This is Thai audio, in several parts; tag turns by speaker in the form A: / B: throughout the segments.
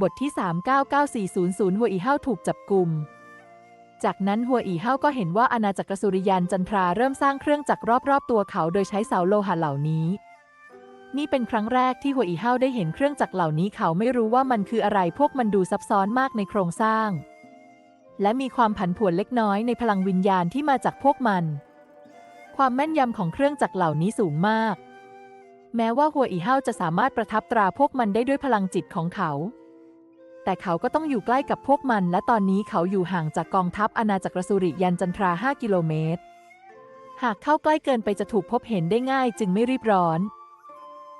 A: บทที่ 399400หัวอีเฮาถูกจับกลุ่ม จากนั้นหัวอีเฮาก็เห็นว่าอาณาจักรสุริยันจันทราเริ่มสร้างเครื่องจักรรอบๆตัวเขาโดยใช้เสาโลหะเหล่านี้ นี่เป็นครั้งแรกที่หัวอีเฮาได้เห็นเครื่องจักรเหล่านี้เขาไม่รู้ว่ามันคืออะไรพวกมันดูซับซ้อนมากในโครงสร้าง และมีความผันผวนเล็กน้อยในพลังวิญญาณที่มาจากพวกมัน ความแม่นยำของเครื่องจักรเหล่านี้สูงมาก แม้ว่าหัวอีเฮาจะสามารถประทับตราพวกมันได้ด้วยพลังจิตของเขา แต่เขาก็ต้องอยู่ใกล้กับพวกมัน และตอนนี้เขาอยู่ห่างจากกองทัพอาณาจักรสุริยันจันทรา 5 กิโลเมตร หากเข้าใกล้เกินไปจะถูกพบเห็นได้ง่ายจึงไม่รีบร้อน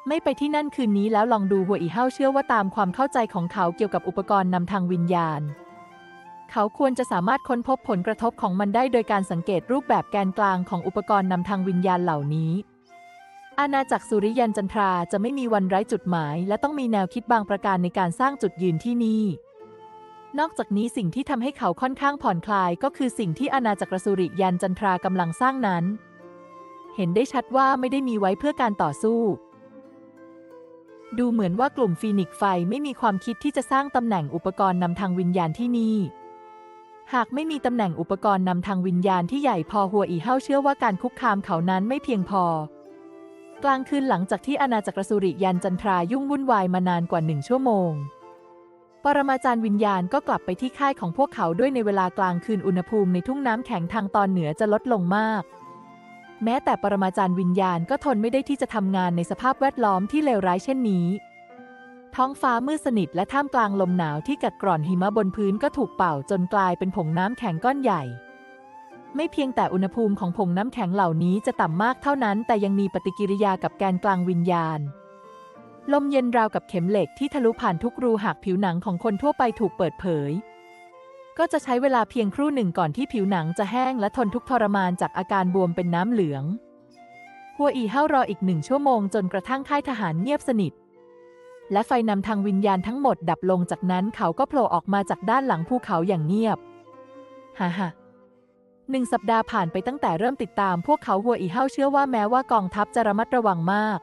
A: ไม่ไปที่นั่นคืนนี้แล้วลองดูหัวอีเฮาเชื่อว่าตามความเข้าใจของเขาเกี่ยวกับอุปกรณ์นำทางวิญญาณ เขาควรจะสามารถค้นพบผลกระทบของมันได้โดยการสังเกตรูปแบบแกนกลางของอุปกรณ์นำทางวิญญาณเหล่านี้ อาณาจักรสุริยันจันทราจะไม่มีวันไร้จุดหมาย และต้องมีแนวคิดบางประการในการสร้างจุดยืนที่นี่ นอกจากนี้สิ่งที่ทำให้เขาค่อนข้างผ่อนคลาย ก็คือสิ่งที่อาณาจักรสุริยันจันทรากำลังสร้างนั้น เห็นได้ชัดว่าไม่ได้มีไว้เพื่อการต่อสู้ ดูเหมือนว่ากลุ่มฟีนิกซ์ไฟไม่มีความคิดที่จะสร้างตำแหน่งอุปกรณ์นำทางวิญญาณที่นี่หากไม่มีตำแหน่งอุปกรณ์นำทางวิญญาณที่ใหญ่พอหัวอีเฮาเชื่อว่าการคุกคามเขานั้นไม่เพียงพอ กลางคืนหลังจากที่อาณาจักรสุริยันจันทรายุ่งวุ่นวายมานานกว่าหนึ่งชั่วโมง ปรมาจารย์วิญญาณก็กลับไปที่ค่ายของพวกเขาด้วยในเวลากลางคืนอุณหภูมิในทุ่งน้ำแข็งทางตอนเหนือจะลดลงมาก แม้แต่ปรมาจารย์วิญญาณก็ทนไม่ได้ที่จะทำงานในสภาพแวดล้อมที่เลวร้ายเช่นนี้ ท้องฟ้ามืดสนิทและท่ามกลางลมหนาวที่กัดกร่อนหิมะบนพื้นก็ถูกเป่าจนกลายเป็นผงน้ำแข็งก้อนใหญ่ ไม่เพียงแต่อุณหภูมิของผงน้ำแข็งเหล่านี้จะต่ำมากเท่านั้น แต่ยังมีปฏิกิริยากับแกนกลางวิญญาณ ลมเย็นราวกับเข็มเหล็กที่ทะลุผ่านทุกรูหากผิวหนังของคนทั่วไปถูกเปิดเผย ก็จะใช้เวลาเพียงครู่หนึ่งก่อนที่ผิวหนังจะแห้งและทนทุกทรมานจากอาการบวมเป็นน้ำเหลือง หัวอีเฮารออีกหนึ่งชั่วโมงจนกระทั่งค่ายทหารเงียบสนิท และไฟนำทางวิญญาณทั้งหมดดับลงจากนั้นเขาก็โผล่ออกมาจากด้านหลังภูเขาอย่างเงียบ ฮ่าฮ่า หนึ่งสัปดาห์ผ่านไปตั้งแต่เริ่มติดตามพวกเขาหัวอีเฮาเชื่อว่าแม้ว่ากองทัพจะระมัดระวังมาก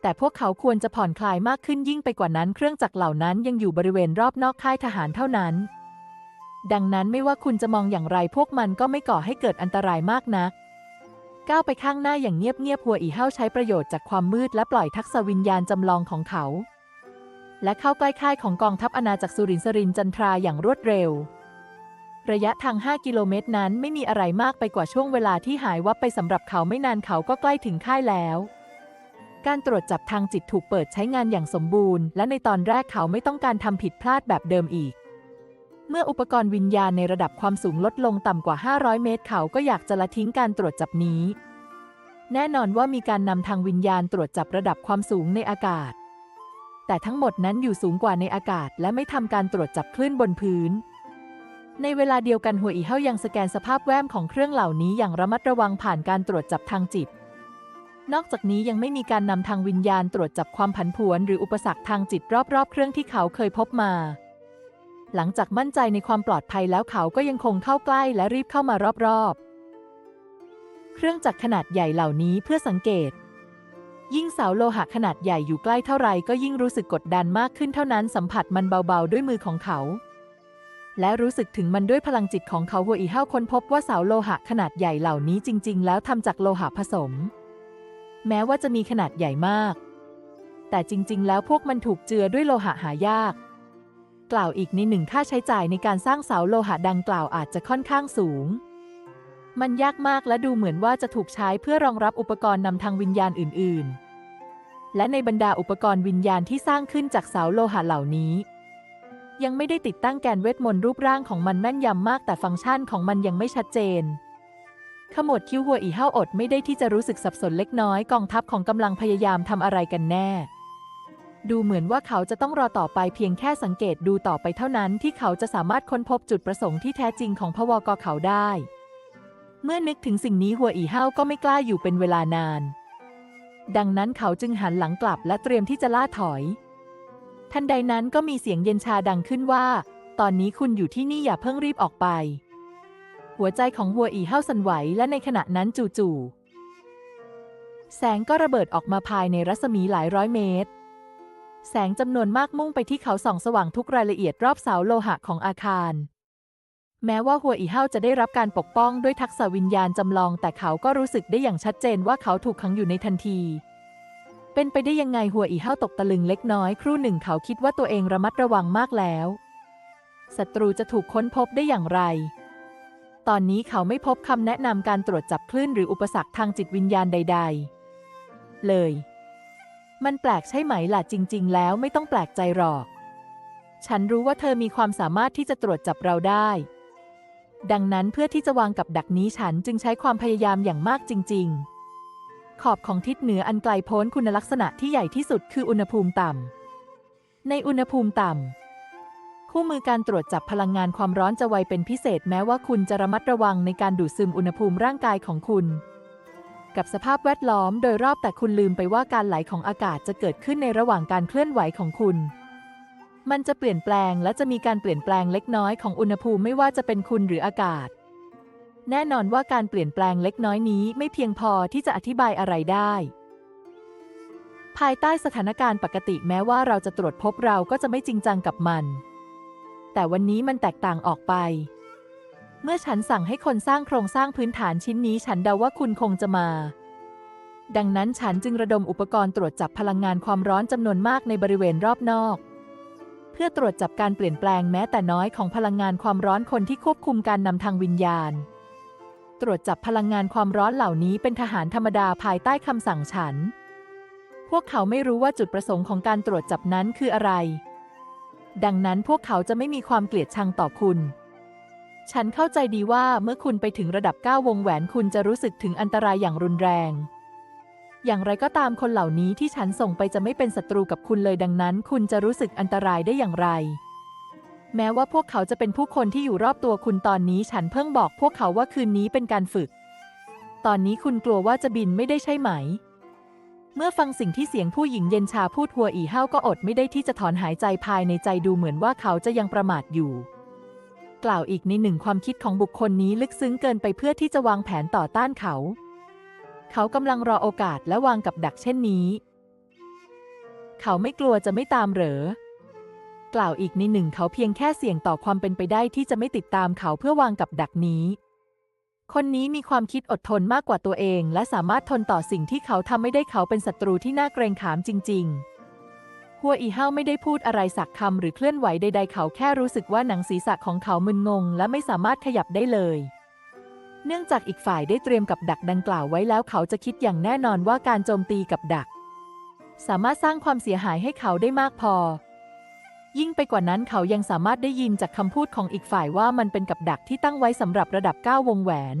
A: แต่พวกเขาควรจะผ่อนคลายมากขึ้นยิ่งไปกว่านั้น เครื่องจักรเหล่านั้นยังอยู่บริเวณรอบนอกค่ายทหารเท่านั้น ดังนั้นไม่ว่าคุณจะมองอย่างไรพวกมันก็ไม่ก่อให้เกิดอันตรายมากนักก้าวไปข้างหน้าอย่างเงียบๆหัวอีเฮาใช้ประโยชน์จากความมืดและปล่อยทักษวิญญาณจำลองของเขา และเข้าใกล้ค่ายของกองทัพอาณาจักรสุรินทรินทร์จันทราอย่างรวดเร็ว ระยะทาง 5 กิโลเมตรนั้นไม่มีอะไรมากไปกว่าช่วงเวลาที่หายวับไปสำหรับเขาไม่นานเขาก็ใกล้ถึงค่ายแล้ว การตรวจจับทางจิตถูกเปิดใช้งานอย่างสมบูรณ์ และในตอนแรกเขาไม่ต้องการทำผิดพลาดแบบเดิมอีก เมื่ออุปกรณ์วิญญาณในระดับความสูงลดลงต่ำกว่า 500 เมตร เขาก็อยากจะละทิ้งการตรวจจับนี้ แน่นอนว่ามีการนำทางวิญญาณตรวจจับระดับความสูงในอากาศ แต่ทั้งหมดนั้นอยู่สูงกว่าในอากาศ และไม่ทำการตรวจจับคลื่นบนพื้น ในเวลาเดียวกันหัวอีเฮายังสแกนสภาพแวมของเครื่องเหล่านี้อย่างระมัดระวังผ่านการตรวจจับทางจิต นอกจากนี้ยังไม่มีการนำทางวิญญาณตรวจจับความผันผวน หรืออุปสรรคทางจิตรอบๆ เครื่องที่เขาเคยพบมา หลังจากมั่นใจในความปลอดภัยแล้วเขาก็ยังคงเข้าใกล้และรีบเข้ามารอบๆ เครื่องจักรขนาดใหญ่เหล่านี้เพื่อสังเกต ยิ่งเสาโลหะขนาดใหญ่อยู่ใกล้เท่าไรก็ยิ่งรู้สึกกดดันมากขึ้นเท่านั้นสัมผัสมันเบาๆ ด้วยมือของเขา และรู้สึกถึงมันด้วยพลังจิตของเขาหัวอีเฮาค้นพบว่าเสาโลหะขนาดใหญ่เหล่านี้จริง ๆ แล้วทำจากโลหะผสม แม้ว่าจะมีขนาดใหญ่มาก แต่จริง ๆ แล้วพวกมันถูกเจือด้วยโลหะหายาก กล่าวอีกในหนึ่งค่าใช้จ่ายในการสร้างเสาโลหะดังกล่าวอาจจะค่อนข้างสูง มันยากมากและดูเหมือนว่าจะถูกใช้เพื่อรองรับอุปกรณ์นำทางวิญญาณอื่น ๆ และในบรรดาอุปกรณ์วิญญาณที่สร้างขึ้นจากเสาโลหะเหล่านี้ ยังไม่ได้ติดตั้งแกนเวทมนต์รูปร่างของมันแม่นยำมากแต่ฟังก์ชันของมันยังไม่ชัดเจน ขมวดคิ้วหัวอีเฮาอดไม่ได้ที่จะรู้สึกสับสนเล็กน้อยกองทัพของกำลังพยายามทำอะไรกันแน่ ดูเหมือนว่าเขาจะต้องรอต่อไปเพียงแค่สังเกตดูต่อไปเท่านั้นที่เขาจะสามารถค้นพบจุดประสงค์ที่แท้จริงของพวกเขาได้ เมื่อนึกถึงสิ่งนี้หัวอีเฮาก็ไม่กล้าอยู่เป็นเวลานาน ดังนั้นเขาจึงหันหลังกลับและเตรียมที่จะล่าถอย ทันใดนั้นก็มีเสียงเย็นชาดังขึ้นว่า ตอนนี้คุณอยู่ที่นี่อย่าเพิ่งรีบออกไป หัวใจของหัวอีเฮาสั่นไหวและในขณะนั้นจู่ๆแสงก็ระเบิดออกมาภายในรัศมีหลายร้อยเมตร แสงจำนวนมากมุ่งไปที่เขาส่องสว่างทุกรายละเอียดรอบเสาโลหะของอาคาร แม้ว่าหัวอีเฮาจะได้รับการปกป้องด้วยทักษะวิญญาณจำลอง แต่เขาก็รู้สึกได้อย่างชัดเจนว่าเขาถูกขังอยู่ในทันที เป็นไปได้ยังไงหัวอีเฮาตกตะลึงเล็กน้อยครู่หนึ่งเขาคิดว่าตัวเองระมัดระวังมากแล้วศัตรูจะถูกค้นพบได้อย่างไร ตอนนี้เขาไม่พบคำแนะนำการตรวจจับคลื่นหรืออุปสรรคทางจิตวิญญาณใด ๆ เลย มันแปลกใช่ไหมล่ะจริง ๆ แล้วไม่ต้องแปลกใจหรอก ฉันรู้ว่าเธอมีความสามารถที่จะตรวจจับเราได้ ดังนั้นเพื่อที่จะวางกับดักนี้ฉันจึงใช้ความพยายามอย่างมากจริง ๆ ขอบของทิศเหนืออันไกลโพ้นคุณลักษณะที่ใหญ่ที่สุดคืออุณหภูมิต่ำ ในอุณหภูมิต่ำ คู่มือการตรวจจับพลังงานความร้อนจะไวเป็นพิเศษแม้ว่าคุณจะระมัดระวังในการดูดซึมอุณหภูมิร่างกายของคุณ กับสภาพแวดล้อมโดยรอบแต่คุณลืมไปว่าการไหลของอากาศจะเกิดขึ้นในระหว่างการเคลื่อนไหวของคุณมันจะเปลี่ยนแปลงและจะมีการเปลี่ยนแปลงเล็กน้อยของอุณหภูมิไม่ว่าจะเป็นคุณหรืออากาศ แน่นอนว่าการเปลี่ยนแปลงเล็กน้อยนี้ไม่เพียงพอที่จะอธิบายอะไรได้ ภายใต้สถานการณ์ปกติแม้ว่าเราจะตรวจพบเราก็จะไม่จริงจังกับมัน แต่วันนี้มันแตกต่างออกไป เมื่อฉันสั่งให้คนสร้างโครงสร้างพื้นฐานชิ้นนี้ฉันเดาว่าคุณคงจะมา ดังนั้นฉันจึงระดมอุปกรณ์ตรวจจับพลังงานความร้อนจำนวนมากในบริเวณรอบนอกเพื่อตรวจจับการเปลี่ยนแปลงแม้แต่น้อยของพลังงานความร้อนคนที่ควบคุมการนำทางวิญญาณ ตรวจจับพลังงานความร้อนเหล่านี้เป็นทหารธรรมดาภายใต้คำสั่งฉัน พวกเขาไม่รู้ว่าจุดประสงค์ของการตรวจจับนั้นคืออะไร ดังนั้นพวกเขาจะไม่มีความเกลียดชังต่อคุณ ฉันเข้าใจดีว่าเมื่อคุณไปถึงระดับ 9 วงแหวนคุณจะรู้สึกถึงอันตรายอย่างรุนแรง อย่างไรก็ตามคนเหล่านี้ที่ฉันส่งไปจะไม่เป็นศัตรูกับคุณเลยดังนั้น คุณจะรู้สึกอันตรายได้อย่างไร แม้ว่าพวกเขาจะเป็นผู้คนที่อยู่รอบตัวคุณตอนนี้ฉันเพิ่งบอกพวกเขาว่าคืนนี้เป็นการฝึก ตอนนี้คุณกลัวว่าจะบินไม่ได้ใช่ไหม เมื่อฟังสิ่งที่เสียงผู้หญิงเย็นชาพูดหัวอีเฮาก็อดไม่ได้ที่จะถอนหายใจภายในใจดูเหมือนว่าเขาจะยังประมาทอยู่ กล่าวอีกในหนึ่งความคิดของบุคคลนี้ลึกซึ้งเกินไปเพื่อที่จะวางแผนต่อต้านเขา เขากำลังรอโอกาสและวางกับดักเช่นนี้ เขาไม่กลัวจะไม่ตามเหรอ กล่าวอีกในหนึ่งเขาเพียงแค่เสี่ยงต่อความเป็นไปได้ที่จะไม่ติดตามเขาเพื่อวางกับดักนี้ คนนี้มีความคิดอดทนมากกว่าตัวเอง และสามารถทนต่อสิ่งที่เขาทำไม่ได้เขาเป็นศัตรูที่น่าเกรงขามจริง ๆ หัวอีเฮาไม่ได้พูดอะไรสักคำหรือเคลื่อนไหวใดๆ เขาแค่รู้สึกว่าหนังศีรษะของเขามึนงง และไม่สามารถขยับได้เลยเนื่องจากอีกฝ่ายได้เตรียมกับดักดังกล่าวไว้แล้วเขาจะคิดอย่างแน่นอนว่าการโจมตีกับดัก สามารถสร้างความเสียหายให้เขาได้มากพอ ยิ่งไปกว่านั้นเขายังสามารถได้ยินจากคำพูดของอีกฝ่ายว่ามันเป็นกับดักที่ตั้งไว้สำหรับระดับ 9 วงแหวน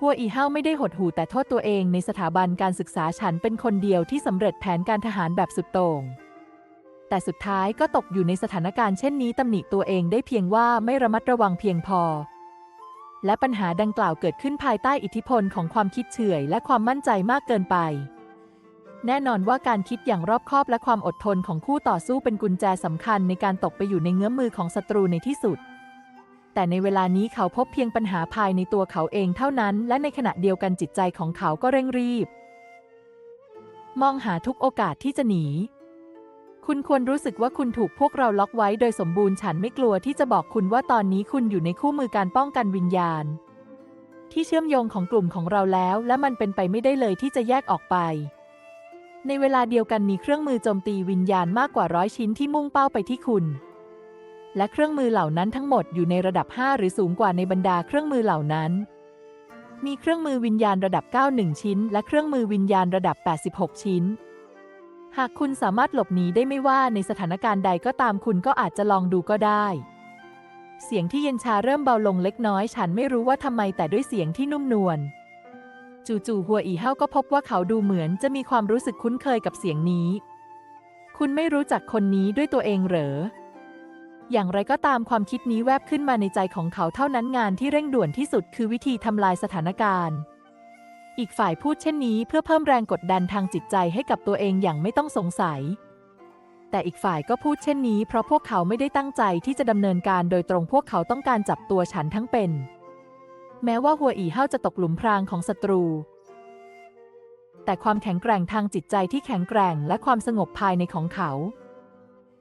A: หัวอีเฮาไม่ได้หดหูแต่โทษตัวเองในสถาบันการศึกษาฉันเป็นคนเดียวที่สำเร็จแผนการทหารแบบสุดโต่ง แต่สุดท้ายก็ตกอยู่ในสถานการณ์เช่นนี้ตำหนิตัวเองได้เพียงว่าไม่ระมัดระวังเพียงพอ และปัญหาดังกล่าวเกิดขึ้นภายใต้อิทธิพลของความคิดเฉื่อยและความมั่นใจมากเกินไป แน่นอนว่าการคิดอย่างรอบคอบและความอดทนของคู่ต่อสู้เป็นกุญแจสำคัญในการตกไปอยู่ในเงื้อมมือของศัตรูในที่สุด แต่ในเวลานี้เขาพบเพียงปัญหาภายในตัวเขาเองเท่านั้น และในขณะเดียวกันจิตใจของเขาก็เร่งรีบ มองหาทุกโอกาสที่จะหนี คุณควรรู้สึกว่าคุณถูกพวกเราล็อกไว้โดยสมบูรณ์ฉันไม่กลัวที่จะบอกคุณว่าตอนนี้คุณอยู่ในคู่มือการป้องกันวิญญาณ ที่เชื่อมโยงของกลุ่มของเราแล้ว และมันเป็นไปไม่ได้เลยที่จะแยกออกไป ในเวลาเดียวกันมีเครื่องมือโจมตีวิญญาณมากกว่าร้อยชิ้นที่มุ่งเป้าไปที่คุณ และเครื่องมือเหล่านั้นทั้งหมดอยู่ในระดับ 5 หรือสูงกว่าในบรรดาเครื่องมือเหล่านั้น มีเครื่องมือวิญญาณระดับ 91 ชิ้น และเครื่องมือวิญญาณระดับ 86 ชิ้น หากคุณสามารถหลบหนีได้ไม่ว่าในสถานการณ์ใดก็ตามคุณก็อาจจะลองดูก็ได้ เสียงที่เย็นชาเริ่มเบาลงเล็กน้อย ฉันไม่รู้ว่าทำไมแต่ด้วยเสียงที่นุ่มนวล จู่ๆหัวอีเฮาก็พบว่าเขาดูเหมือนจะมีความรู้สึกคุ้นเคยกับเสียงนี้ คุณไม่รู้จักคนนี้ด้วยตัวเองเหรอ อย่างไรก็ตามความคิดนี้แวบขึ้นมาในใจของเขาเท่านั้นงานที่เร่งด่วนที่สุดคือวิธีทำลายสถานการณ์ อีกฝ่ายพูดเช่นนี้เพื่อเพิ่มแรงกดดันทางจิตใจให้กับตัวเองอย่างไม่ต้องสงสัย แต่อีกฝ่ายก็พูดเช่นนี้เพราะพวกเขาไม่ได้ตั้งใจที่จะดำเนินการโดยตรงพวกเขาต้องการจับตัวฉันทั้งเป็น แม้ว่าหัวอีเฮาจะตกหลุมพรางของศัตรู แต่ความแข็งแกร่งทางจิตใจที่แข็งแกร่งและความสงบภายในของเขา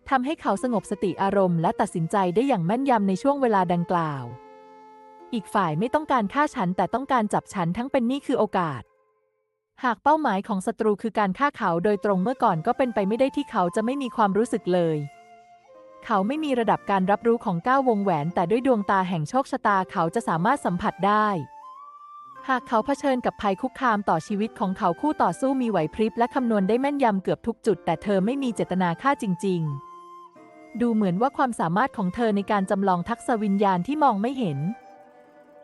A: ทำให้เขาสงบสติอารมณ์และตัดสินใจได้อย่างแม่นยำในช่วงเวลาดังกล่าว อีกฝ่ายไม่ต้องการฆ่าฉันแต่ต้องการจับฉันทั้งเป็นนี่คือโอกาส หากเป้าหมายของศัตรูคือการฆ่าเขาโดยตรงเมื่อก่อนก็เป็นไปไม่ได้ที่เขาจะไม่มีความรู้สึกเลย เขาไม่มีระดับการรับรู้ของก้าววงแหวน แต่ด้วยดวงตาแห่งโชคชะตาเขาจะสามารถสัมผัสได้ หากเขาเผชิญกับภัยคุกคามต่อชีวิตของเขาคู่ต่อสู้มีไหวพริบและคำนวณได้แม่นยำเกือบทุกจุด แต่เธอไม่มีเจตนาฆ่าจริง ๆ ดูเหมือนว่าความสามารถของเธอในการจำลองทักษะวิญญาณที่มองไม่เห็น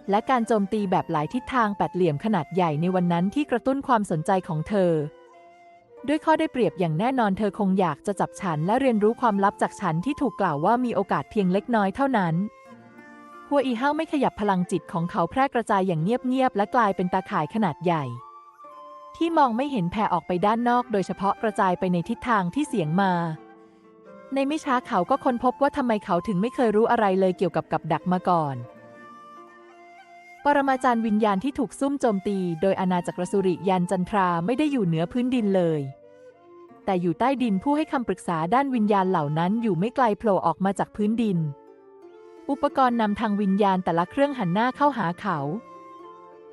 A: และการโจมตีแบบหลายทิศทางแปดเหลี่ยมขนาดใหญ่ในวันนั้นที่กระตุ้นความสนใจของเธอ ด้วยข้อได้เปรียบอย่างแน่นอนเธอคงอยากจะจับฉันและเรียนรู้ความลับจากฉันที่ถูกกล่าวว่ามีโอกาสเพียงเล็กน้อยเท่านั้น หัวอีเฮาไม่ขยับพลังจิตของเขาแพร่กระจายอย่างเงียบๆและกลายเป็นตาข่ายขนาดใหญ่ ที่มองไม่เห็นแผ่ออกไปด้านนอก โดยเฉพาะกระจายไปในทิศทางที่เสียงมา ในไม่ช้าเขาก็ค้นพบว่าทำไมเขาถึงไม่เคยรู้อะไรเลยเกี่ยวกับกับดักมาก่อน ปรมาจารย์วิญญาณที่ถูกซุ่มโจมตี โดยอาณาจักรสุริยันจันทราไม่ได้อยู่เหนือพื้นดินเลย แต่อยู่ใต้ดินผู้ให้คำปรึกษาด้านวิญญาณเหล่านั้นอยู่ไม่ไกลโผล่ออกมาจากพื้นดิน อุปกรณ์นำทางวิญญาณแต่ละเครื่องหันหน้าเข้าหาเขา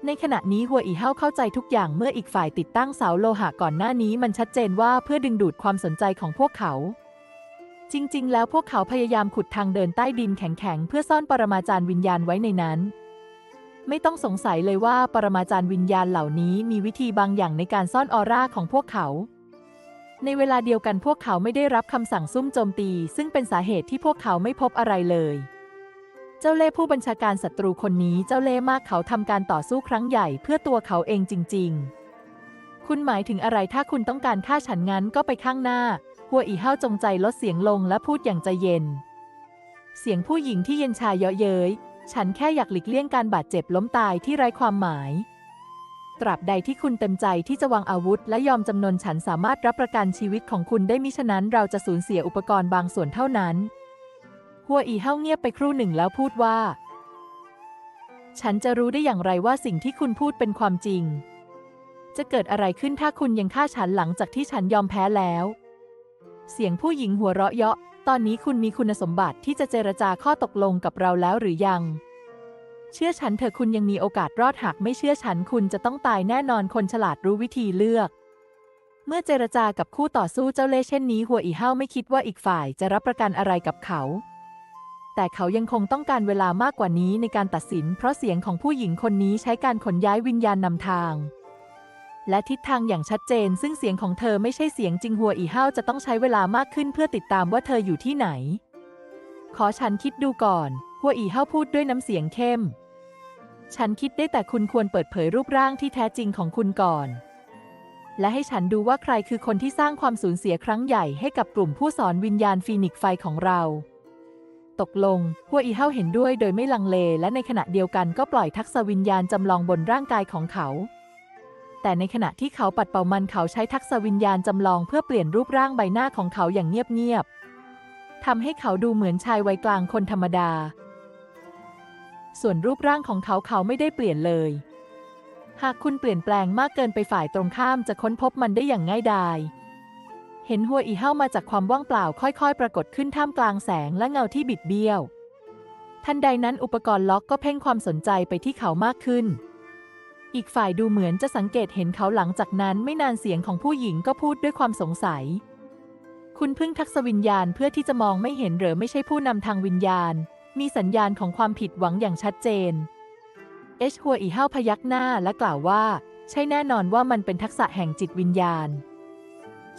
A: ในขณะนี้หัวอีเฮาเข้าใจทุกอย่างเมื่ออีกฝ่ายติดตั้งเสาโลหะก่อนหน้านี้มันชัดเจนว่าเพื่อดึงดูดความสนใจของพวกเขาจริง ๆ แล้วพวกเขาพยายามขุดทางเดินใต้ดินแข็ง ๆ เพื่อซ่อนปรมาจารย์วิญญาณไว้ในนั้น ไม่ต้องสงสัยเลยว่าปรมาจารย์วิญญาณเหล่านี้มีวิธีบางอย่างในการซ่อนออร่าของพวกเขา ในเวลาเดียวกันพวกเขาไม่ได้รับคำสั่งซุ่มโจมตี ซึ่งเป็นสาเหตุที่พวกเขาไม่พบอะไรเลย เจ้าเล่ห์ผู้บัญชาการศัตรูคนนี้เจ้าเล่ห์มากเขาทำการต่อสู้ครั้งใหญ่เพื่อตัวเขาเองจริง ๆ คุณหมายถึงอะไรถ้าคุณต้องการฆ่าฉันงั้นก็ไปข้างหน้า หัวอีเห้าจงใจลดเสียงลงและพูดอย่างใจเย็น เสียงผู้หญิงที่เย็นชาเยาะเย้ย ฉันแค่อยากหลีกเลี่ยงการบาดเจ็บล้มตายที่ไร้ความหมาย ตราบใดที่คุณเต็มใจที่จะวางอาวุธ และยอมจำนนฉันสามารถรับประกันชีวิตของคุณได้มิฉะนั้นเราจะสูญเสียอุปกรณ์บางส่วนเท่านั้น หัวอีเห้าเงียบไปครู่หนึ่งแล้วพูดว่า ฉันจะรู้ได้อย่างไรว่าสิ่งที่คุณพูดเป็นความจริง จะเกิดอะไรขึ้นถ้าคุณยังฆ่าฉันหลังจากที่ฉันยอมแพ้แล้ว เสียงผู้หญิงหัวเราะเยาะ ตอนนี้คุณมีคุณสมบัติที่จะเจรจาข้อตกลงกับเราแล้วหรือยัง เชื่อฉันเถอะคุณยังมีโอกาสรอดหากไม่เชื่อฉันคุณจะต้องตายแน่นอนคนฉลาดรู้วิธีเลือก เมื่อเจรจากับคู่ต่อสู้เจ้าเล่ห์เช่นนี้ หัวอีเห้าไม่คิดว่าอีกฝ่ายจะรับประกันอะไรกับเขา แต่เขายังคงต้องการเวลามากกว่านี้ในการตัดสิน เพราะเสียงของผู้หญิงคนนี้ใช้การขนย้ายวิญญาณนำทาง และทิศทางอย่างชัดเจน ซึ่งเสียงของเธอไม่ใช่เสียงจริงหัวอีเห้าจะต้องใช้เวลามากขึ้นเพื่อติดตามว่าเธออยู่ที่ไหน ขอฉันคิดดูก่อน หัวอีเห้าพูดด้วยน้ำเสียงเข้ม ฉันคิดได้แต่คุณควรเปิดเผยรูปร่างที่แท้จริงของคุณก่อน และให้ฉันดูว่าใครคือคนที่สร้างความสูญเสียครั้งใหญ่ให้กับกลุ่มผู้สอนวิญญาณฟีนิกซ์ไฟของเราตกลง หัวอีเห้าเห็นด้วยโดยไม่ลังเล และในขณะเดียวกันก็ปล่อยทักษะวิญญาณจำลองบนร่างกายของเขา แต่ในขณะที่เขาปัดเป่ามันเขาใช้ทักษะวิญญาณจำลองเพื่อเปลี่ยนรูปร่างใบหน้าของเขาอย่างเงียบๆทำให้เขาดูเหมือนชายวัยกลางคนธรรมดา ส่วนรูปร่างของเขาเขาไม่ได้เปลี่ยนเลย หากคุณเปลี่ยนแปลงมากเกินไปฝ่ายตรงข้ามจะค้นพบมันได้อย่างง่ายดายเห็นหัวอีเห้ามาจากความว่างเปล่าค่อยๆ ปรากฏขึ้นท่ามกลางแสงและเงาที่บิดเบี้ยว ทันใดนั้นอุปกรณ์ล็อกก็เพ่งความสนใจไปที่เขามากขึ้น อีกฝ่ายดูเหมือนจะสังเกตเห็นเขาหลังจากนั้นไม่นานเสียงของผู้หญิงก็พูดด้วยความสงสัย คุณพึ่งทักษวิญญาณเพื่อที่จะมองไม่เห็นหรือไม่ใช่ผู้นำทางวิญญาณ มีสัญญาณของความผิดหวังอย่างชัดเจน เอชหัวอีเห้าพยักหน้าและกล่าวว่า ใช่แน่นอนว่ามันเป็นทักษะแห่งจิตวิญญาณ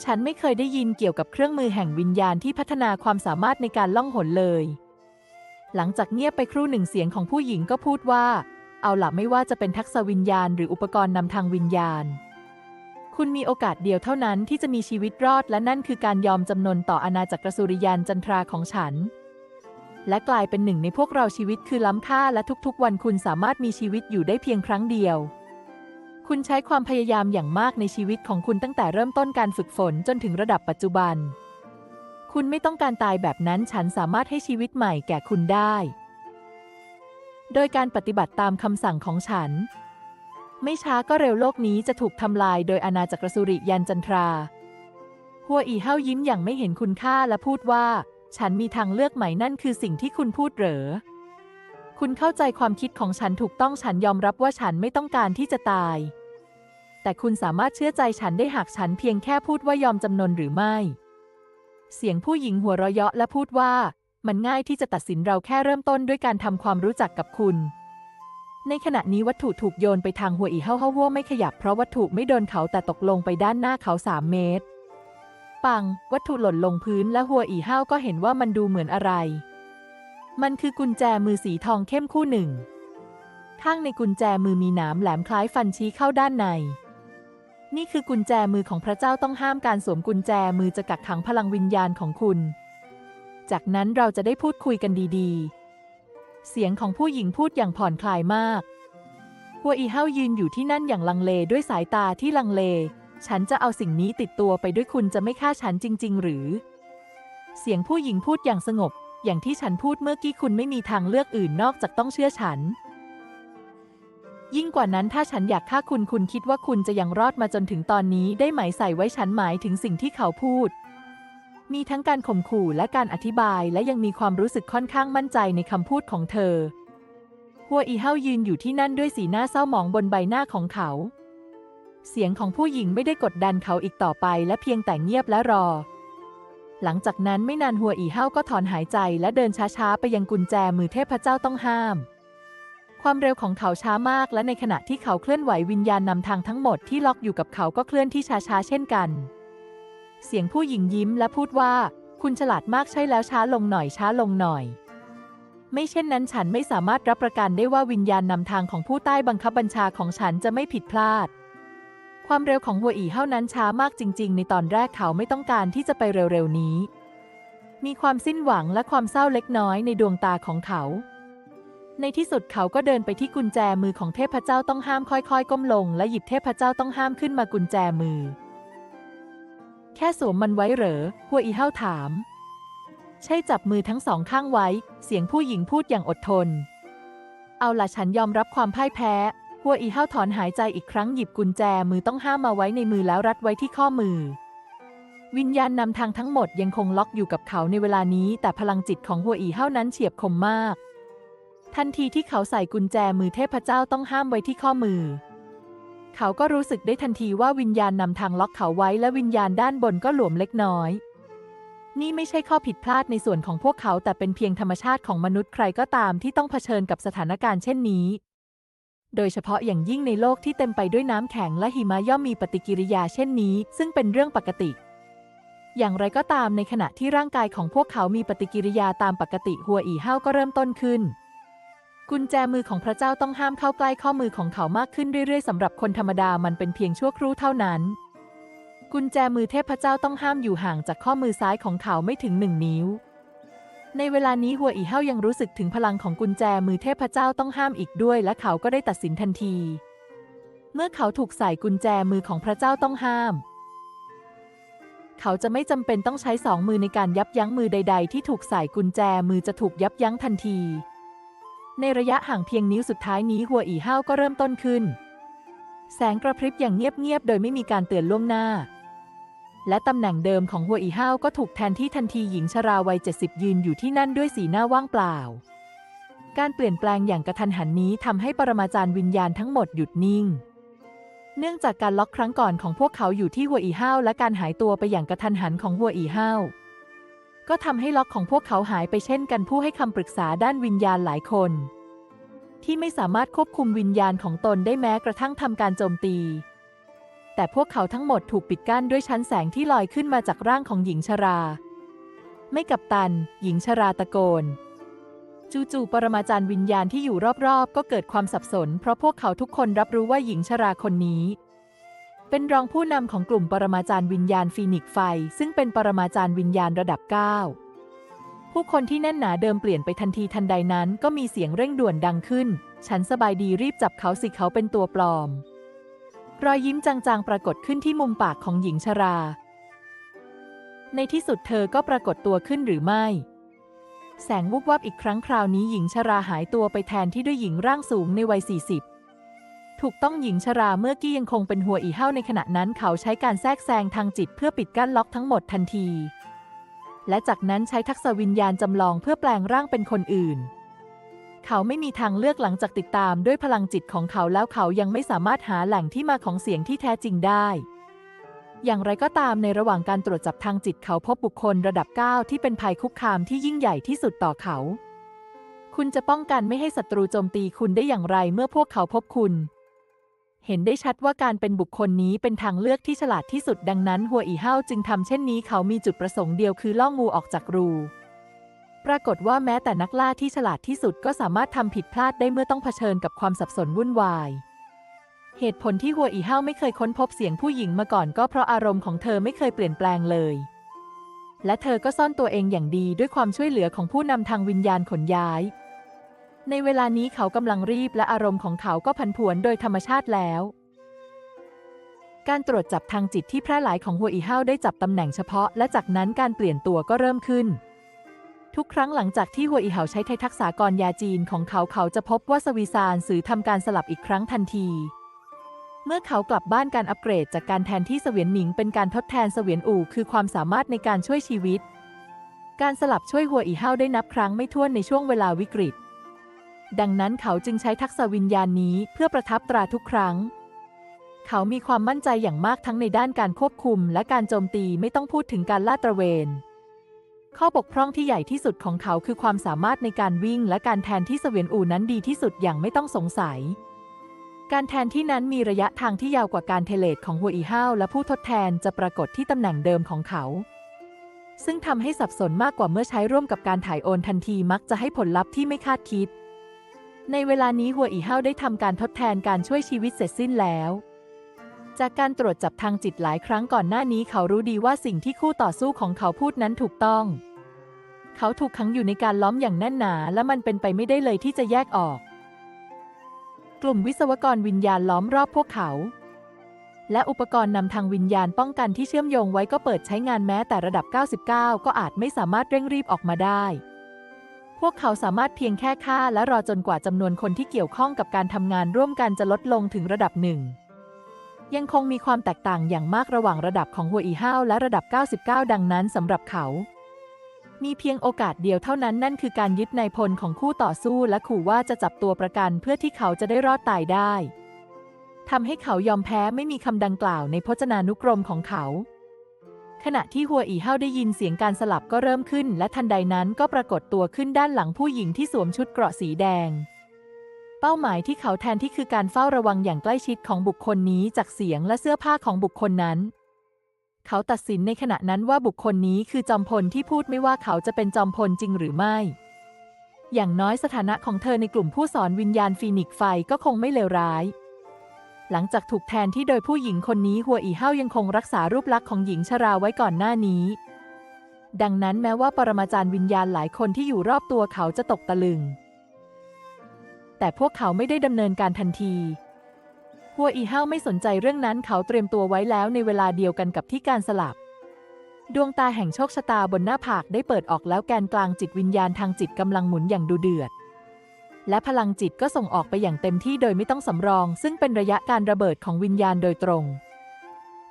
A: ฉันไม่เคยได้ยินเกี่ยวกับเครื่องมือแห่งวิญญาณที่พัฒนาความสามารถในการล่องหนเลย หลังจากเงียบไปครู่หนึ่งเสียงของผู้หญิงก็พูดว่า เอาล่ะไม่ว่าจะเป็นทักษะวิญญาณ หรืออุปกรณ์นำทางวิญญาณ คุณมีโอกาสเดียวเท่านั้นที่จะมีชีวิตรอด และนั่นคือการยอมจำนนต่ออาณาจักรสุริยันจันทราของฉัน และกลายเป็นหนึ่งในพวกเราชีวิตคือล้ำค่าและทุกๆ วันคุณสามารถมีชีวิตอยู่ได้เพียงครั้งเดียว คุณใช้ความพยายามอย่างมากในชีวิตของคุณตั้งแต่เริ่มต้นการฝึกฝนจนถึงระดับปัจจุบัน คุณไม่ต้องการตายแบบนั้นฉันสามารถให้ชีวิตใหม่แก่คุณได้ โดยการปฏิบัติตามคำสั่งของฉัน ไม่ช้าก็เร็วโลกนี้จะถูกทำลายโดยอาณาจักรสุริยันจันทรา หัวอีเฮายิ้มอย่างไม่เห็นคุณค่าและพูดว่า ฉันมีทางเลือกใหม่นั่นคือสิ่งที่คุณพูดเหรอ คุณเข้าใจความคิดของฉันถูกต้องฉันยอมรับว่าฉันไม่ต้องการที่จะตาย แต่คุณสามารถเชื่อใจฉันได้หากฉันเพียงแค่พูดว่ายอมจำนนหรือไม่ เสียงผู้หญิงหัวเราะเยาะและพูดว่า มันง่ายที่จะตัดสินเราแค่เริ่มต้นด้วยการทำความรู้จักกับคุณ ในขณะนี้วัตถุถูกโยนไปทางหัวอีเฮาเฮาวัวไม่ขยับเพราะวัตถุไม่โดนเขาแต่ตกลงไปด้านหน้าเขาสามเมตร ปัง วัตถุหล่นลงพื้นและหัวอีเฮาก็เห็นว่ามันดูเหมือนอะไร มันคือกุญแจมือสีทองเข้มคู่หนึ่ง ข้างในกุญแจมือมีหนามแหลมคล้ายฟันชี้เข้าด้านในนี่คือกุญแจมือของพระเจ้าต้องห้ามการสวมกุญแจมือจะกักขังพลังวิญญาณของคุณ จากนั้นเราจะได้พูดคุยกันดีๆ เสียงของผู้หญิงพูดอย่างผ่อนคลายมากหัวอีเฮายืนอยู่ที่นั่นอย่างลังเลด้วยสายตาที่ลังเล ฉันจะเอาสิ่งนี้ติดตัวไปด้วยคุณจะไม่ฆ่าฉันจริง ๆ หรือ เสียงผู้หญิงพูดอย่างสงบ อย่างที่ฉันพูดเมื่อกี้คุณไม่มีทางเลือกอื่นนอกจากต้องเชื่อฉัน ยิ่งกว่านั้นถ้าฉันอยากฆ่าคุณคุณคิดว่าคุณจะยังรอดมาจนถึงตอนนี้ได้ไหมใส่ไว้ฉันหมายถึงสิ่งที่เขาพูด มีทั้งการข่มขู่และการอธิบายและยังมีความรู้สึกค่อนข้างมั่นใจในคำพูดของเธอ หัวอีเฮายืนอยู่ที่นั่นด้วยสีหน้าเศร้าหมองบนใบหน้าของเขา เสียงของผู้หญิงไม่ได้กดดันเขาอีกต่อไปและเพียงแต่เงียบและรอ หลังจากนั้นไม่นานหัวอีเฮาก็ถอนหายใจและเดินช้าๆ ไปยังกุญแจมือเทพเจ้าต้องห้าม ความเร็วของเขาช้ามากและในขณะที่เขาเคลื่อนไหววิญญาณนำทางทั้งหมดที่ล็อกอยู่กับเขาก็เคลื่อนที่ช้าๆ เช่นกัน เสียงผู้หญิงยิ้มและพูดว่า คุณฉลาดมากใช่แล้วช้าลงหน่อยช้าลงหน่อย ไม่เช่นนั้นฉันไม่สามารถรับประกันได้ว่าวิญญาณนำทางของผู้ใต้บังคับบัญชาของฉันจะไม่ผิดพลาด ความเร็วของหัวอีเท่านั้นช้ามากจริง ๆ ในตอนแรกเขาไม่ต้องการที่จะไปเร็วๆนี้ มีความสิ้นหวังและความเศร้าเล็กน้อยในดวงตาของเขาในที่สุดเขาก็เดินไปที่กุญแจมือของเทพเจ้าต้องห้ามค่อยๆ ก้มลง และหยิบเทพเจ้าต้องห้ามขึ้นมากุญแจมือ แค่สวมมันไว้เหรอหัวอีเฮาถาม ใช่จับมือทั้งสองข้างไว้ เสียงผู้หญิงพูดอย่างอดทน เอาล่ะฉันยอมรับความพ่ายแพ้หัวอีเฮาถอนหายใจอีกครั้งหยิบกุญแจมือต้องห้ามมาไว้ในมือแล้วรัดไว้ที่ข้อมือ วิญญาณนำทางทั้งหมดยังคงล็อกอยู่กับเขาในเวลานี้ แต่พลังจิตของหัวอีเฮานั้นเฉียบคมมาก ทันทีที่เขาใส่กุญแจมือเทพเจ้าต้องห้ามไว้ที่ข้อมือ เขาก็รู้สึกได้ทันทีว่าวิญญาณนำทางล็อกเขาไว้และวิญญาณด้านบนก็หลวมเล็กน้อย นี่ไม่ใช่ข้อผิดพลาดในส่วนของพวกเขาแต่เป็นเพียงธรรมชาติของมนุษย์ใครก็ตามที่ต้องเผชิญกับสถานการณ์เช่นนี้ โดยเฉพาะอย่างยิ่งในโลกที่เต็มไปด้วยน้ำแข็งและหิมะย่อมมีปฏิกิริยาเช่นนี้ ซึ่งเป็นเรื่องปกติอย่างไรก็ตามในขณะที่ร่างกายของพวกเขามีปฏิกิริยาตามปกติหัวอีเฮาก็เริ่มต้นขึ้น กุญแจมือของพระเจ้าต้องห้ามเข้าใกล้ข้อมือของเขามากขึ้นเรื่อยๆสำหรับคนธรรมดามันเป็นเพียงชั่วครู่เท่านั้น กุญแจมือเทพเจ้าต้องห้ามอยู่ห่างจากข้อมือซ้ายของเขาไม่ถึงหนึ่งนิ้ว ในเวลานี้หัวอีเฮายังรู้สึกถึงพลังของกุญแจมือเทพเจ้าต้องห้ามอีกด้วย และเขาก็ได้ตัดสินทันที เมื่อเขาถูกใส่กุญแจมือของพระเจ้าต้องห้าม เขาจะไม่จำเป็นต้องใช้สองมือในการยับยั้งมือใด ๆ ที่ถูกใส่กุญแจมือจะถูกยับยั้งทันที ในระยะห่างเพียงนิ้วสุดท้ายนี้หัวอีเฮาวก็เริ่มต้นขึ้น แสงกระพริบอย่างเงียบๆ โดยไม่มีการเตือนล่วงหน้า และตำแหน่งเดิมของหัวอีเฮาวก็ถูกแทนที่ทันทีหญิงชราวัย70ยืนอยู่ที่นั่นด้วยสีหน้าว่างเปล่า การเปลี่ยนแปลงอย่างกระทันหันนี้ทำให้ปรมาจารย์วิญญาณทั้งหมดหยุดนิ่ง เนื่องจากการล็อกครั้งก่อนของพวกเขาอยู่ที่หัวอีเฮาวและการหายตัวไปอย่างกระทันหันของหัวอีเฮาว ก็ทำให้ล็อกของพวกเขาหายไปเช่นกันผู้ให้คำปรึกษาด้านวิญญาณหลายคน ที่ไม่สามารถควบคุมวิญญาณของตนได้แม้กระทั่งทำการโจมตี แต่พวกเขาทั้งหมดถูกปิดกั้นด้วยชั้นแสงที่ลอยขึ้นมาจากร่างของหญิงชรา ไม่กับตัน หญิงชราตะโกน จู่ๆปรมาจารย์วิญญาณที่อยู่รอบๆ ก็เกิดความสับสน เพราะพวกเขาทุกคนรับรู้ว่าหญิงชราคนนี้ เป็นรองผู้นำของกลุ่มปรมาจารย์วิญญาณฟีนิกซ์ไฟ ซึ่งเป็นปรมาจารย์วิญญาณระดับ 9 ผู้คนที่แน่นหนาเดิมเปลี่ยนไปทันทีทันใดนั้น ก็มีเสียงเร่งด่วนดังขึ้น ฉันสบายดีรีบจับเขาสิเขาเป็นตัวปลอม รอยยิ้มจางๆ ปรากฏขึ้นที่มุมปากของหญิงชรา ในที่สุดเธอก็ปรากฏตัวขึ้นหรือไม่ แสงวุบวับอีกครั้งคราวนี้หญิงชราหายตัวไปแทนที่ด้วยหญิงร่างสูงในวัย40 ถูกต้องหญิงชราเมื่อกี้ยังคงเป็นหัวอีเห้าในขณะนั้นเขาใช้การแทรกแซงทางจิตเพื่อปิดกั้นล็อกทั้งหมดทันที และจากนั้นใช้ทักษะวิญญาณจำลองเพื่อแปลงร่างเป็นคนอื่น เขาไม่มีทางเลือกหลังจากติดตามด้วยพลังจิตของเขาแล้วเขายังไม่สามารถหาแหล่งที่มาของเสียงที่แท้จริงได้ อย่างไรก็ตามในระหว่างการตรวจจับทางจิตเขาพบบุคคลระดับ 9 ที่เป็นภัยคุกคามที่ยิ่งใหญ่ที่สุดต่อเขา คุณจะป้องกันไม่ให้ศัตรูโจมตีคุณได้อย่างไรเมื่อพวกเขาพบคุณ เห็นได้ชัดว่าการเป็นบุคคลนี้เป็นทางเลือกที่ฉลาดที่สุดดังนั้น หัวอีเฮาจึงทำเช่นนี้เขามีจุดประสงค์เดียวคือล่องูออกจากรู ปรากฏว่าแม้แต่นักล่าที่ฉลาดที่สุดก็สามารถทำผิดพลาดได้เมื่อต้องเผชิญกับความสับสนวุ่นวาย เหตุผลที่หัวอีเฮาไม่เคยค้นพบเสียงผู้หญิงมาก่อนก็เพราะอารมณ์ของเธอไม่เคยเปลี่ยนแปลงเลย และเธอก็ซ่อนตัวเองอย่างดีด้วยความช่วยเหลือของผู้นำทางวิญญาณขนย้าย ในเวลานี้เขากำลังรีบและอารมณ์ของเขาก็ผันผวนโดยธรรมชาติแล้ว การตรวจจับทางจิตที่แพร่หลายของหัวอีเฮาได้จับตำแหน่งเฉพาะ และจากนั้นการเปลี่ยนตัวก็เริ่มขึ้น ทุกครั้งหลังจากที่หัวอีเฮาใช้ไททักษะกรยาจีนของเขาเขาจะพบว่าสวีซานสื่อทำการสลับอีกครั้งทันที เมื่อเขากลับบ้านการอัปเกรดจากการแทนที่เสวียนหมิงเป็นการทดแทนเสวียนอู่คือความสามารถในการช่วยชีวิต การสลับช่วยหัวอีเฮาได้นับครั้งไม่ถ้วนในช่วงเวลาวิกฤต ดังนั้นเขาจึงใช้ทักษะวิญญาณนี้เพื่อประทับตราทุกครั้ง เขามีความมั่นใจอย่างมากทั้งในด้านการควบคุมและการโจมตีไม่ต้องพูดถึงการลาดตระเวน ข้อบกพร่องที่ใหญ่ที่สุดของเขาคือความสามารถในการวิ่งและการแทนที่เสวียนอู่นั้นดีที่สุดอย่างไม่ต้องสงสัย การแทนที่นั้นมีระยะทางที่ยาวกว่าการเทเลตของหัวอีห้าวและผู้ทดแทนจะปรากฏที่ตำแหน่งเดิมของเขาซึ่งทำให้สับสนมากกว่าเมื่อใช้ร่วมกับการถ่ายโอนทันทีมักจะให้ผลลัพธ์ที่ไม่คาดคิด ในเวลานี้หัวอีห้าได้ทำการทดแทนการช่วยชีวิตเสร็จสิ้นแล้ว จากการตรวจจับทางจิตหลายครั้งก่อนหน้านี้เขารู้ดีว่าสิ่งที่คู่ต่อสู้ของเขาพูดนั้นถูกต้อง เขาถูกขังอยู่ในการล้อมอย่างแน่นหนา และมันเป็นไปไม่ได้เลยที่จะแยกออก กลุ่มวิศวกรวิญญาณล้อมรอบพวกเขา และอุปกรณ์นำทางวิญญาณป้องกันที่เชื่อมโยงไว้ก็เปิดใช้งานแม้แต่ระดับ 99 ก็อาจไม่สามารถเร่งรีบออกมาได้ พวกเขาสามารถเพียงแค่ฆ่าและรอจนกว่าจำนวนคนที่เกี่ยวข้องกับการทำงานร่วมกันจะลดลงถึงระดับหนึ่ง ยังคงมีความแตกต่างอย่างมากระหว่างระดับของหัวอีห้าวและระดับ 99 ดังนั้นสำหรับเขา มีเพียงโอกาสเดียวเท่านั้นนั่นคือการยึดนายพลของคู่ต่อสู้และขู่ว่าจะจับตัวประกันเพื่อที่เขาจะได้รอดตายได้ทำให้เขายอมแพ้ไม่มีคำดังกล่าวในพจนานุกรมของเขา ขณะที่หัวอีเฮาได้ยินเสียงการสลับก็เริ่มขึ้น และทันใดนั้นก็ปรากฏตัวขึ้นด้านหลังผู้หญิงที่สวมชุดเกราะสีแดง เป้าหมายที่เขาแทนที่คือการเฝ้าระวังอย่างใกล้ชิดของบุคคลนี้จากเสียงและเสื้อผ้าของบุคคลนั้น เขาตัดสินในขณะนั้นว่าบุคคลนี้คือจอมพลที่พูดไม่ว่าเขาจะเป็นจอมพลจริงหรือไม่ อย่างน้อยสถานะของเธอในกลุ่มผู้สอนวิญญาณฟีนิกซ์ไฟก็คงไม่เลวร้าย หลังจากถูกแทนที่โดยผู้หญิงคนนี้หัวอีเห้ายังคงรักษารูปลักษณ์ของหญิงชราไว้ก่อนหน้านี้ ดังนั้นแม้ว่าปรมาจารย์วิญญาณหลายคนที่อยู่รอบตัวเขาจะตกตะลึง แต่พวกเขาไม่ได้ดำเนินการทันทีหัวอีเห้าไม่สนใจเรื่องนั้นเขาเตรียมตัวไว้แล้วในเวลาเดียวกันกับที่การสลับ ดวงตาแห่งโชคชะตาบนหน้าผากได้เปิดออกแล้วแกนกลางจิตวิญญาณทางจิตกำลังหมุนอย่างดูเดือด และพลังจิตก็ส่งออกไปอย่างเต็มที่โดยไม่ต้องสำรอง ซึ่งเป็นระยะการระเบิดของวิญญาณโดยตรง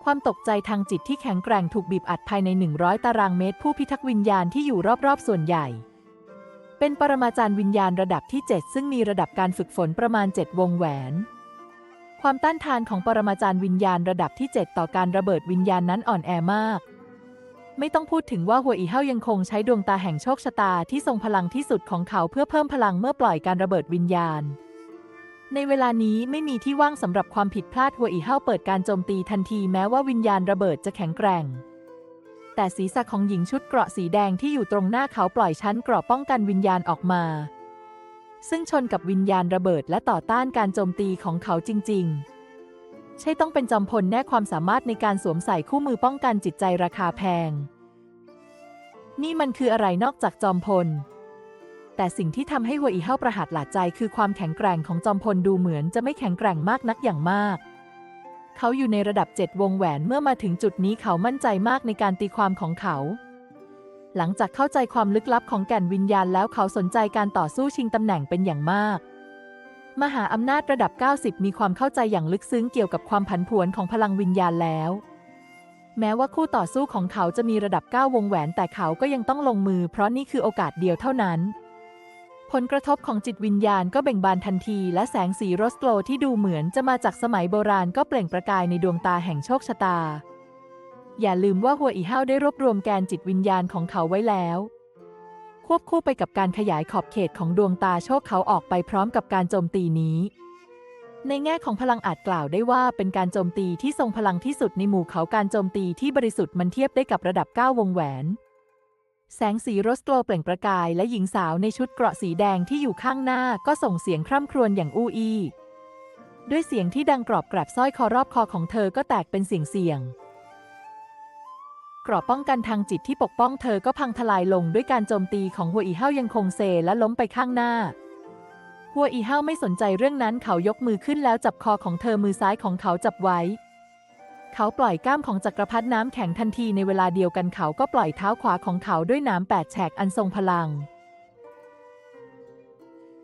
A: ความตกใจทางจิตที่แข็งแกร่งถูกบีบอัดภายใน 100 ตารางเมตร ผู้พิทักษ์วิญญาณที่อยู่รอบๆ ส่วนใหญ่ เป็นปรมาจารย์วิญญาณระดับที่ 7 ซึ่งมีระดับการฝึกฝนประมาณ 7 วงแหวน ความต้านทานของปรมาจารย์วิญญาณระดับที่ 7 ต่อการระเบิดวิญญาณนั้นอ่อนแอมาก ไม่ต้องพูดถึงว่าหัวอีเฮายังคงใช้ดวงตาแห่งโชคชะตาที่ทรงพลังที่สุดของเขาเพื่อเพิ่มพลังเมื่อปล่อยการระเบิดวิญญาณ ในเวลานี้ไม่มีที่ว่างสำหรับความผิดพลาดหัวอีเฮาเปิดการโจมตีทันทีแม้ว่าวิญญาณระเบิดจะแข็งแกร่ง แต่ศีรษะของหญิงชุดเกราะสีแดงที่อยู่ตรงหน้าเขาปล่อยชั้นเกราะป้องกันวิญญาณออกมา ซึ่งชนกับวิญญาณระเบิดและต่อต้านการโจมตีของเขาจริง ๆ ใช่ต้องเป็นจอมพลแน่ความสามารถในการสวมใส่คู่มือป้องกันจิตใจราคาแพง นี่มันคืออะไรนอกจากจอมพล แต่สิ่งที่ทำให้หัวอีเฮาประหลาดหลาดใจคือความแข็งแกร่งของจอมพลดูเหมือนจะไม่แข็งแกร่งมากนักอย่างมาก เขาอยู่ในระดับเจ็ดวงแหวนเมื่อมาถึงจุดนี้เขามั่นใจมากในการตีความของเขา หลังจากเข้าใจความลึกลับของแก่นวิญญาณแล้วเขาสนใจการต่อสู้ชิงตำแหน่งเป็นอย่างมาก มหาอำนาจระดับ 90 มีความเข้าใจอย่างลึกซึ้งเกี่ยวกับความผันผวนของพลังวิญญาณแล้ว แม้ว่าคู่ต่อสู้ของเขาจะมีระดับ 9 วงแหวน แต่เขาก็ยังต้องลงมือ เพราะนี่คือโอกาสเดียวเท่านั้น ผลกระทบของจิตวิญญาณก็เบ่งบานทันที และแสงสีโรสโกลที่ดูเหมือนจะมาจากสมัยโบราณก็เปล่งประกายในดวงตาแห่งโชคชะตา อย่าลืมว่าหัวอีเฮาได้รวบรวมแกนจิตวิญญาณของเขาไว้แล้ว ควบคู่ไปกับการขยายขอบเขตของดวงตาโชคเขาออกไปพร้อมกับการโจมตีนี้ ในแง่ของพลังอาจกล่าวได้ว่าเป็นการโจมตีที่ทรงพลังที่สุดในหมู่เขาการโจมตีที่บริสุทธิ์มันเทียบได้กับระดับ 9 วงแหวนแสงสีโรสโกลเปล่งประกายและหญิงสาวในชุดเกราะสีแดงที่อยู่ข้างหน้าก็ส่งเสียงคร่ำครวญอย่างอู้อี้ด้วยเสียงที่ดังกรอบแกรบสร้อยคอรอบคอของเธอก็แตกเป็นเสียงเสียง กรอบป้องกันทางจิตที่ปกป้องเธอก็พังทลายลงด้วยการโจมตีของหัวอีเฮายังคงเซและล้มไปข้างหน้า หัวอีเฮาไม่สนใจเรื่องนั้นเขายกมือขึ้นแล้วจับคอของเธอมือซ้ายของเขาจับไว้ เขาปล่อยก้ามของจักรพรรดิน้ำแข็งทันทีในเวลาเดียวกันเขาก็ปล่อยเท้าขวาของเขาด้วยน้ำแปดแฉกอันทรงพลัง